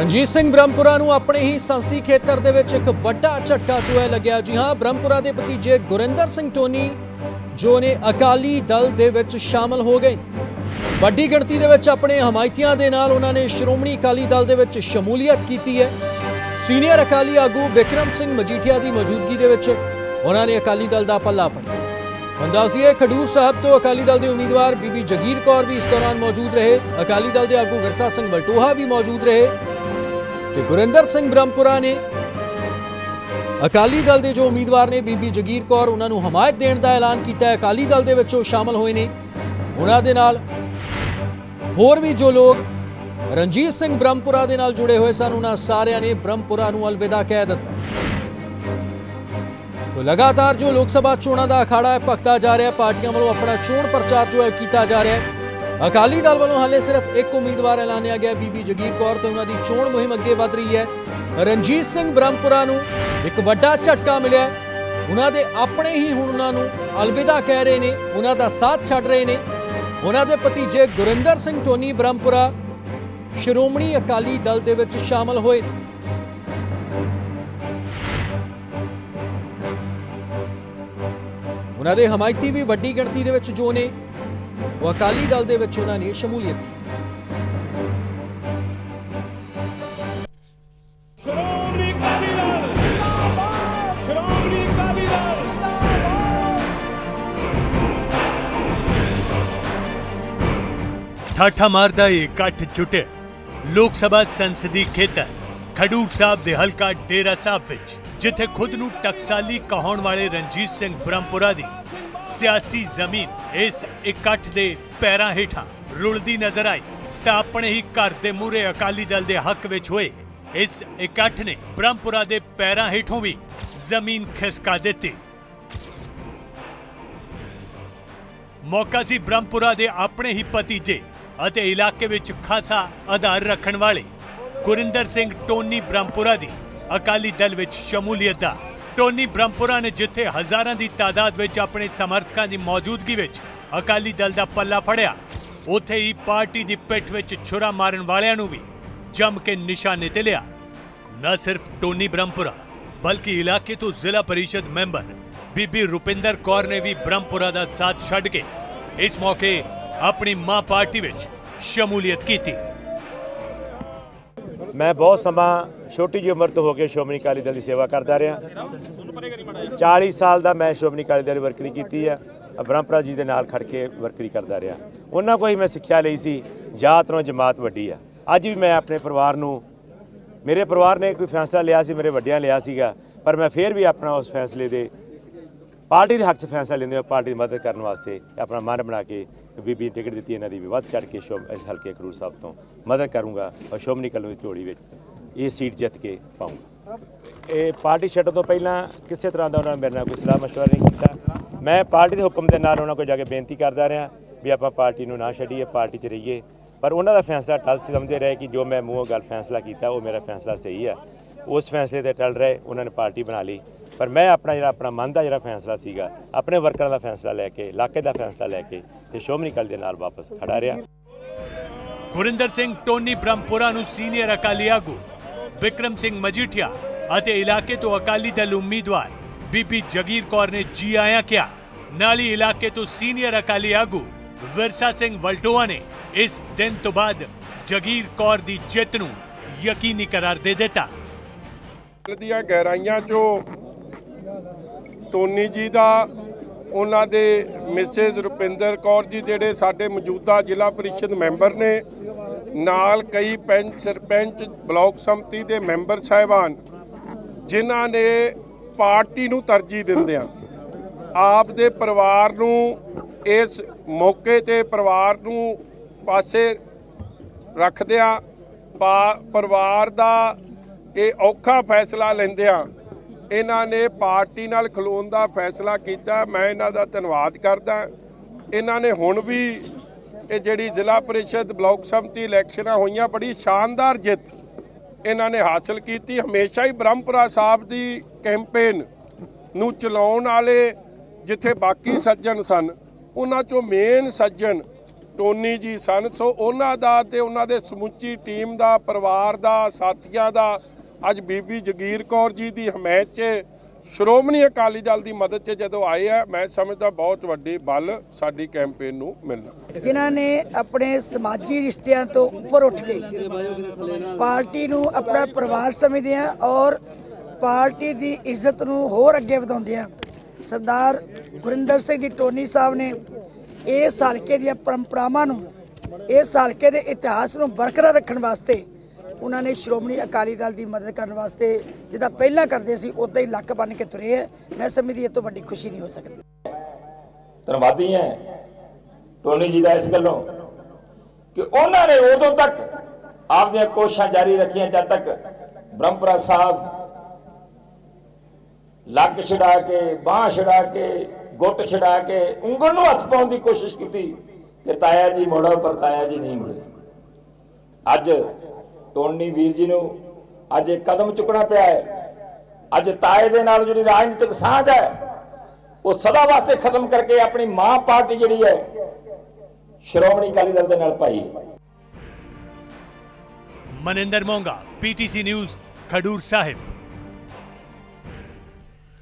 ਰਣਜੀਤ ਸਿੰਘ ਬ੍ਰਹਮਪੁਰਾ ਨੂੰ ਆਪਣੇ ਹੀ ਸੰਸਦੀ ਖੇਤਰ ਦੇ ਵਿੱਚ ਇੱਕ ਵੱਡਾ ਝਟਕਾ ਜੋ ਹੈ ਲੱਗਿਆ। ਜੀ ਹਾਂ, ਬ੍ਰਹਮਪੁਰਾ ਦੇ ਭਤੀਜੇ ਗੁਰਿੰਦਰ ਸਿੰਘ ਟੋਨੀ ਜੋ ਨੇ ਅਕਾਲੀ ਦਲ ਦੇ ਵਿੱਚ ਸ਼ਾਮਲ ਹੋ ਗਏ। ਵੱਡੀ ਗਿਣਤੀ ਦੇ ਵਿੱਚ ਆਪਣੇ ਹਮਾਇਤੀਆਂ ਦੇ ਨਾਲ ਉਹਨਾਂ ਨੇ ਸ਼੍ਰੋਮਣੀ ਅਕਾਲੀ ਦਲ ਦੇ ਵਿੱਚ ਸ਼ਮੂਲੀਅਤ ਕੀਤੀ ਹੈ। ਸੀਨੀਅਰ ਅਕਾਲੀ ਆਗੂ ਵਿਕਰਮ ਸਿੰਘ ਮਜੀਠੀਆ ਦੀ ਮੌਜੂਦਗੀ ਦੇ ਵਿੱਚ ਉਹਨਾਂ ਨੇ ਅਕਾਲੀ ਦਲ ਦਾ ਪੱਲਾ ਫੜਿਆ। ਹੁਣ ਦੱਸ ਦਈਏ, ਖਡੂਰ ਸਾਹਿਬ ਤੋਂ ਅਕਾਲੀ ਦਲ ਦੇ ਉਮੀਦਵਾਰ ਬੀਬੀ ਜਗੀਰ ਕੌਰ ਵੀ ਇਸ ਦੌਰਾਨ ਮੌਜੂਦ ਰਹੇ। ਅਕਾਲੀ ਦਲ ਦੇ ਆਗੂ ਵਿਰਸਾ ਸਿੰਘ ਵਲਟੋਹਾ ਵੀ ਮੌਜੂਦ ਰਹੇ। ਤੇ ਗੁਰਿੰਦਰ ਸਿੰਘ ਬ੍ਰਹਮਪੁਰਾ ਨੇ ਅਕਾਲੀ ਦਲ ਦੇ ਜੋ ਉਮੀਦਵਾਰ ਨੇ ਬੀਬੀ ਜਗੀਰ ਕੌਰ, ਉਹਨਾਂ ਨੂੰ ਹਮਾਇਤ ਦੇਣ ਦਾ ਐਲਾਨ ਕੀਤਾ ਹੈ। ਅਕਾਲੀ ਦਲ ਦੇ ਵਿੱਚ ਉਹ ਸ਼ਾਮਲ ਹੋਏ ਨੇ। ਉਹਨਾਂ ਦੇ ਨਾਲ ਹੋਰ ਵੀ ਜੋ ਲੋਕ ਰਣਜੀਤ ਸਿੰਘ ਬ੍ਰਹਮਪੁਰਾ ਦੇ ਨਾਲ ਜੁੜੇ ਹੋਏ ਸਨ, ਉਹਨਾਂ ਸਾਰਿਆਂ ਨੇ ਬ੍ਰਹਮਪੁਰਾ ਨੂੰ ਅਲਵਿਦਾ ਕਹਿ ਦਿੱਤਾ। ਸੋ ਲਗਾਤਾਰ ਜੋ ਲੋਕ ਸਭਾ ਚੋਣਾਂ ਦਾ ਅਖਾੜਾ ਹੈ, ਭਖਦਾ ਜਾ ਰਿਹਾ, ਪਾਰਟੀਆਂ ਵੱਲੋਂ ਆਪਣਾ ਚੋਣ ਪ੍ਰਚਾਰ ਜੋ ਹੈ ਕੀਤਾ ਜਾ ਰਿਹਾ ਹੈ। ਅਕਾਲੀ ਦਲ ਵੱਲੋਂ ਹਾਲੇ ਸਿਰਫ ਇੱਕ ਉਮੀਦਵਾਰ ਐਲਾਨਿਆ ਗਿਆ ਬੀਬੀ ਜਗੀਰ ਕੌਰ ਤੇ ਉਹਨਾਂ ਦੀ ਚੋਣ ਮੁਹਿੰਮ ਅੱਗੇ ਵਧ ਰਹੀ ਹੈ। ਰਣਜੀਤ ਸਿੰਘ ਬ੍ਰਹਮਪੁਰਾ ਨੂੰ ਇੱਕ ਵੱਡਾ ਝਟਕਾ ਮਿਲਿਆ ਉਹਨਾਂ ਦੇ ਆਪਣੇ ਹੀ ਹੁਣ ਉਹਨਾਂ ਨੂੰ ਅਲਵਿਦਾ ਕਹਿ ਰਹੇ ਨੇ, ਉਹਨਾਂ ਦਾ ਸਾਥ ਛੱਡ ਰਹੇ ਨੇ। ਉਹਨਾਂ ਦੇ ਭਤੀਜੇ ਗੁਰਿੰਦਰ ਸਿੰਘ ਟੋਨੀ ਬ੍ਰਹਮਪੁਰਾ ਸ਼੍ਰੋਮਣੀ ਅਕਾਲੀ ਦਲ ਦੇ ਵਿੱਚ ਸ਼ਾਮਲ ਹੋਏ ਉਹਨਾਂ ਦੇ ਹਮਾਇਤੀ ਵੀ ਵੱਡੀ ਗਿਣਤੀ ਦੇ ਵਿੱਚ ਜੋ ਨੇ। ਉਹ ਅਕਾਲੀ ਦਲ ਦੇ ਵਿੱਚ ਉਹਨਾਂ ਨੇ ਸ਼ਮੂਲੀਅਤ ਕੀਤੀ। ਠਾਠਾ ਮਾਰਦਾ ਇਹ ਇਕੱਠ ਜੁਟੇ। ਲੋਕ ਸਭਾ ਸੰਸਦੀ ਖੇਤਰ, ਖਡੂਰ ਸਾਹਿਬ ਦੇ ਹਲਕਾ ਡੇਰਾ ਸਾਹਿਬ ਵਿੱਚ, ਜਿੱਥੇ ਖੁਦ ਨੂੰ ਟਕਸਾਲੀ ਕਹਾਉਣ ਵਾਲੇ ਰਣਜੀਤ ਸਿੰਘ ਬ੍ਰਹਮਪੁਰਾ ਦੀ ਸਿਆਸੀ ਜ਼ਮੀਨ ਇਸ ਇਕੱਠ ਦੇ ਪੈਰਾਂ ਹੇਠਾਂ ਰੁਲਦੀ ਨਜ਼ਰ ਆਈ ਤਾਂ ਆਪਣੇ ਹੀ ਘਰ ਦੇ ਮੂਹਰੇ ਅਕਾਲੀ ਦਲ ਦੇ ਹੱਕ ਵਿੱਚ ਹੋਏ। ਇਸ ਇਕੱਠ ਨੇ ਬ੍ਰਹਮਪੁਰਾ ਦੇ ਪੈਰਾਂ ਹੇਠੋਂ ਵੀ ਜ਼ਮੀਨ ਖਿਸਕਾ ਦਿੱਤੀ। ਮੌਕਾ ਸੀ ਬ੍ਰਹਮਪੁਰਾ ਦੇ ਆਪਣੇ ਹੀ ਭਤੀਜੇ ਅਤੇ ਇਲਾਕੇ ਵਿੱਚ ਖਾਸਾ ਆਧਾਰ ਰੱਖਣ ਵਾਲੇ। ਗੁਰਿੰਦਰ ਸਿੰਘ ਟੋਨੀ ਬ੍ਰਹਮਪੁਰਾ ਦੀ ਅਕਾਲੀ ਦਲ ਵਿੱਚ ਸ਼ਮੂਲੀਅਤ ਦਾ ਟੋਨੀ ਬ੍ਰਹਮਪੁਰਾ ਨੇ ਜਿੱਥੇ ਹਜ਼ਾਰਾਂ ਦੀ ਤਾਦਾਦ ਵਿੱਚ ਆਪਣੇ ਸਮਰਥਕਾਂ ਦੀ ਮੌਜੂਦਗੀ ਵਿੱਚ ਅਕਾਲੀ ਦਲ ਦਾ ਪੱਲਾ ਫੜਿਆ, ਉੱਥੇ ਹੀ ਪਾਰਟੀ ਦੀ ਪਿੱਠ ਵਿੱਚ ਛੁਰਾ ਮਾਰਨ ਵਾਲਿਆਂ ਨੂੰ ਵੀ ਜੰਮ ਕੇ ਨਿਸ਼ਾਨੇ ਤੇ ਲਿਆ। ਨਾ ਸਿਰਫ ਟੋਨੀ ਬ੍ਰਹਮਪੁਰਾ, ਬਲਕਿ ਇਲਾਕੇ ਤੋਂ ਜ਼ਿਲ੍ਹਾ ਪਰਿਸ਼ਦ ਮੈਂਬਰ ਬੀਬੀ ਰੁਪਿੰਦਰ ਕੌਰ ਨੇ ਵੀ ਬ੍ਰਹਮਪੁਰਾ ਦਾ ਸਾਥ ਛੱਡ ਕੇ ਇਸ ਮੌਕੇ ਆਪਣੀ ਮਾਂ ਪਾਰਟੀ ਵਿੱਚ ਸ਼ਮੂਲੀਅਤ ਕੀਤੀ। ਮੈਂ ਬਹੁਤ ਸਮਾਂ ਛੋਟੀ ਜਿਹੀ ਉਮਰ ਤੋਂ ਹੋ ਕੇ ਸ਼੍ਰੋਮਣੀ ਅਕਾਲੀ ਦਲ ਦੀ ਸੇਵਾ ਕਰਦਾ ਰਿਹਾ। 40 ਸਾਲ ਦਾ ਮੈਂ ਸ਼੍ਰੋਮਣੀ ਅਕਾਲੀ ਦਲ ਦੀ ਵਰਕਰੀ ਕੀਤੀ ਆ ਬ੍ਰਹਮਪੁਰਾ ਜੀ ਦੇ ਨਾਲ ਖੜ ਕੇ ਵਰਕਰੀ ਕਰਦਾ ਰਿਹਾ। ਉਹਨਾਂ ਕੋਲ ਹੀ ਮੈਂ ਸਿੱਖਿਆ ਲਈ ਸੀ ਜਾਤ ਨੂੰ ਜਮਾਤ ਵੱਡੀ ਆ। ਅੱਜ ਵੀ ਮੈਂ ਆਪਣੇ ਪਰਿਵਾਰ ਨੂੰ, ਮੇਰੇ ਪਰਿਵਾਰ ਨੇ ਕੋਈ ਫੈਸਲਾ ਲਿਆ ਸੀ, ਮੇਰੇ ਵੱਡਿਆਂ ਲਿਆ ਸੀਗਾ, ਪਰ ਮੈਂ ਫੇਰ ਵੀ ਆਪਣਾ ਉਸ ਫੈਸਲੇ ਦੇ, ਪਾਰਟੀ ਦੇ ਹੱਕ 'ਚ ਫੈਸਲਾ ਲੈਂਦੇ ਹੋ ਪਾਰਟੀ ਦੀ ਮਦਦ ਕਰਨ ਵਾਸਤੇ ਆਪਣਾ ਮਨ ਬਣਾ ਕੇ ਬੀਬੀ ਨੇ ਟਿਕਟ ਦਿੱਤੀ ਇਹਨਾਂ ਦੀ ਵੀ। ਵੱਧ ਚੜ ਕੇ ਸ਼ੋਮ ਇਸ ਹਲਕੇ ਖਰੂਰ ਸਾਹਿਬ ਤੋਂ ਮਦਦ ਕਰੂੰਗਾ ਔਰ ਸ਼ੋਮਨੀ ਕਲੋਨੀ ਝੋੜੀ ਵਿੱਚ ਇਹ ਸੀਟ ਜਿੱਤ ਕੇ ਪਾਉਂਗਾ ਇਹ ਪਾਰਟੀ ਛੱਡਣ ਤੋਂ ਪਹਿਲਾਂ ਕਿਸੇ ਤਰ੍ਹਾਂ ਦਾ ਉਹਨਾਂ ਨੇ ਮੇਰੇ ਨਾਲ ਕੋਈ ਸਲਾਹ ਮਸ਼ਵਰਾ ਨਹੀਂ ਕੀਤਾ। ਮੈਂ ਪਾਰਟੀ ਦੇ ਹੁਕਮ ਦੇ ਨਾਲ ਉਹਨਾਂ ਕੋਲ ਜਾ ਕੇ ਬੇਨਤੀ ਕਰਦਾ ਰਿਹਾ ਵੀ ਆਪਾਂ ਪਾਰਟੀ ਨੂੰ ਨਾ ਛੱਡੀਏ, ਪਾਰਟੀ 'ਚ ਰਹੀਏ। ਪਰ ਉਹਨਾਂ ਦਾ ਫੈਸਲਾ ਟਲ ਸਮਝਦੇ ਰਹੇ ਕਿ ਜੋ ਮੈਂ ਮੂੰਹੋਂ ਗੱਲ ਫੈਸਲਾ ਕੀਤਾ, ਉਹ ਮੇਰਾ ਫੈਸਲਾ ਸਹੀ ਹੈ। ਉਸ ਫੈਸਲੇ ਤੇ ਟਲ ਰਹੇ, ਉਹਨਾਂ ਨੇ ਪਾਰਟੀ ਬਣਾ ਲਈ। ਪਰ ਮੈਂ ਆਪਣਾ ਜਿਹੜਾ ਆਪਣਾ ਮਨ ਦਾ ਜਿਹੜਾ ਫੈਸਲਾ ਸੀਗਾ ਆਪਣੇ ਵਰਕਰਾਂ ਦਾ ਫੈਸਲਾ ਲੈ ਕੇ ਇਲਾਕੇ ਦਾ ਫੈਸਲਾ ਲੈ ਕੇ ਤੇ ਸ਼ੋਮਨੀ ਕਲ ਦੇ ਨਾਲ ਵਾਪਸ ਖੜਾ ਰਿਹਾ। ਗੁਰਿੰਦਰ ਸਿੰਘ ਟੋਨੀ ਬ੍ਰਹਮਪੁਰਾ ਨੂੰ ਸੀਨੀਅਰ ਅਕਾਲੀ ਆਗੂ ਵਿਕਰਮ ਸਿੰਘ ਮਜੀਠੀਆ ਅਤੇ ਇਲਾਕੇ ਤੋਂ ਅਕਾਲੀ ਦਲ ਉਮੀਦਵਾਰ ਬੀਬੀ ਜਗੀਰ ਕੌਰ ਨੇ ਜੀ ਆਇਆਂ ਕਿਹਾ ਨਾਲ ਹੀ ਇਲਾਕੇ ਤੋਂ ਸੀਨੀਅਰ ਅਕਾਲੀ ਆਗੂ ਵਿਰਸਾ ਸਿੰਘ ਵਲਟੋਆ ਨੇ ਇਸ ਦਿਨ ਤੋਂ ਬਾਅਦ ਜਗੀਰ ਕੌਰ ਦੀ ਜਿੱਤ ਨੂੰ ਯਕੀਨੀ ਕਰਾਰ ਦੇ ਦਿੱਤਾ। ਦੀਆਂ ਗਹਿਰਾਈਆਂ ਚੋਂ ਟੋਨੀ ਜੀ ਦਾ, ਉਹਨਾਂ ਦੇ ਮਿਸਿਸ ਰੁਪਿੰਦਰ ਕੌਰ ਜੀ ਜਿਹੜੇ ਸਾਡੇ ਮੌਜੂਦਾ ਜ਼ਿਲ੍ਹਾ ਪਰਿਸ਼ਦ ਮੈਂਬਰ ਨੇ, ਨਾਲ ਕਈ ਪੰਚ ਸਰਪੰਚ ਬਲਾਕ ਸੰਮਤੀ ਦੇ ਮੈਂਬਰ ਸਾਹਿਬਾਨ, ਜਿਨ੍ਹਾਂ ਨੇ ਪਾਰਟੀ ਨੂੰ ਤਰਜੀਹ ਦਿੰਦਿਆਂ ਆਪ ਦੇ ਪਰਿਵਾਰ ਨੂੰ, ਇਸ ਮੌਕੇ ਤੇ ਪਰਿਵਾਰ ਨੂੰ ਪਾਸੇ ਰੱਖਦਿਆਂ ਪਾ- ਪਰਿਵਾਰ ਦਾ ਇਹ ਔਖਾ ਫੈਸਲਾ ਲੈਂਦਿਆਂ ਇਹਨਾਂ ਨੇ ਪਾਰਟੀ ਨਾਲ ਖਲੋਣ ਦਾ ਫੈਸਲਾ ਕੀਤਾ। ਮੈਂ ਇਹਨਾਂ ਦਾ ਧੰਨਵਾਦ ਕਰਦਾ। ਇਹਨਾਂ ਨੇ ਹੁਣ ਵੀ ਇਹ ਜਿਹੜੀ ਜ਼ਿਲ੍ਹਾ ਪਰਿਸ਼ਦ ਬਲਾਕ ਸੰਮਤੀ ਇਲੈਕਸ਼ਨਾਂ ਹੋਈਆਂ, ਬੜੀ ਸ਼ਾਨਦਾਰ ਜਿੱਤ ਇਹਨਾਂ ਨੇ ਹਾਸਲ ਕੀਤੀ। ਹਮੇਸ਼ਾ ਹੀ ਬ੍ਰਹਮਪੁਰਾ ਸਾਹਿਬ ਦੀ ਕੈਂਪੇਨ ਨੂੰ ਚਲਾਉਣ ਵਾਲੇ ਜਿੱਥੇ ਬਾਕੀ ਸੱਜਣ ਸਨ, ਉਹਨਾਂ ਚੋਂ ਮੇਨ ਸੱਜਣ ਟੋਨੀ ਜੀ ਸਨ। ਸੋ ਉਹਨਾਂ ਦਾ ਤੇ ਉਹਨਾਂ ਦੇ ਸਮੁੱਚੀ ਟੀਮ ਦਾ, ਪਰਿਵਾਰ ਦਾ, ਸਾਥੀਆਂ ਦਾ ਅੱਜ ਬੀਬੀ ਜਗੀਰ ਕੌਰ ਜੀ ਦੀ ਹਮਾਇਤ 'ਚ ਸ਼੍ਰੋਮਣੀ ਅਕਾਲੀ ਦਲ ਦੀ ਮਦਦ 'ਚ ਜਦੋਂ ਆਏ ਆ, ਮੈਂ ਸਮਝਦਾ ਬਹੁਤ ਵੱਡੀ ਬਲ ਸਾਡੀ ਕੈਂਪੇਨ ਨੂੰ ਮਿਲਣਾ। ਜਿਨ੍ਹਾਂ ਨੇ ਆਪਣੇ ਸਮਾਜੀ ਰਿਸ਼ਤਿਆਂ ਤੋਂ ਉੱਪਰ ਉੱਠ ਕੇ ਪਾਰਟੀ ਨੂੰ ਆਪਣਾ ਪਰਿਵਾਰ ਸਮਝਦੇ ਆ ਔਰ ਪਾਰਟੀ ਦੀ ਇੱਜ਼ਤ ਨੂੰ ਹੋਰ ਅੱਗੇ ਵਧਾਉਂਦੇ ਆ। ਸਰਦਾਰ ਗੁਰਿੰਦਰ ਸਿੰਘ ਜੀ ਟੋਨੀ ਸਾਹਿਬ ਨੇ ਇਸ ਹਲਕੇ ਦੀਆਂ ਪਰੰਪਰਾਵਾਂ ਨੂੰ, ਇਸ ਹਲਕੇ ਦੇ ਇਤਿਹਾਸ ਨੂੰ ਬਰਕਰਾਰ ਰੱਖਣ ਵਾਸਤੇ ਉਹਨਾਂ ਨੇ ਸ਼੍ਰੋਮਣੀ ਅਕਾਲੀ ਦਲ ਦੀ ਮਦਦ ਕਰਨ ਵਾਸਤੇ ਜਿੱਦਾਂ ਪਹਿਲਾਂ ਕਰਦੇ ਸੀ, ਉਦਾਂ ਹੀ ਲੱਕ ਬੰਨ ਕੇ ਤੁਰੇ ਆ। ਮੈਂ ਸਮਝਦੀ ਇਹ ਤੋਂ ਵੱਡੀ ਖੁਸ਼ੀ ਨਹੀਂ ਹੋ ਸਕਦੀ। ਧੰਨਵਾਦੀ ਹੈ ਟੋਨੀ ਜੀ ਦਾ ਇਸ ਗੱਲੋਂ ਕਿ ਉਹਨਾਂ ਨੇ ਉਦੋਂ ਤੱਕ ਆਪਦੀਆਂ ਕੋਸ਼ਿਸ਼ਾਂ ਜਾਰੀ ਰੱਖੀਆਂ, ਜਦ ਤੱਕ ਬ੍ਰਹਮਪੁਰਾ ਸਾਹਿਬ ਲੱਕ ਛਡਾ ਕੇ, ਬਾਹ ਛਡਾ ਕੇ, ਗੁੱਟ ਛਡਾ ਕੇ ਉਂਗਲ ਨੂੰ ਹੱਥ ਪਾਉਣ ਦੀ ਕੋਸ਼ਿਸ਼ ਕੀਤੀ ਕਿ ਤਾਇਆ ਜੀ ਮੋੜੋ ਪਰ ਤਾਇਆ ਜੀ ਨਹੀਂ ਮੁੜੇ। ਅੱਜ ਟੋਨੀ ਵੀਰ ਜੀ ਨੂੰ ਅੱਜ ਇੱਕ ਕਦਮ ਚੁੱਕਣਾ ਪਿਆ ਹੈ। ਅੱਜ ਤਾਏ ਦੇ ਨਾਲ ਜਿਹੜੀ ਰਾਜਨੀਤਿਕ ਸਾਂਝ ਹੈ, ਉਹ ਸਦਾ ਵਾਸਤੇ ਖਤਮ ਕਰਕੇ ਆਪਣੀ ਮਾਂ ਪਾਰਟੀ ਜਿਹੜੀ ਹੈ, ਸ਼੍ਰੋਮਣੀ ਅਕਾਲੀ ਦਲ ਦੇ ਨਾਲ ਪਾਈ ਹੈ। Maninder Monga PTC news, Khadoor Sahib.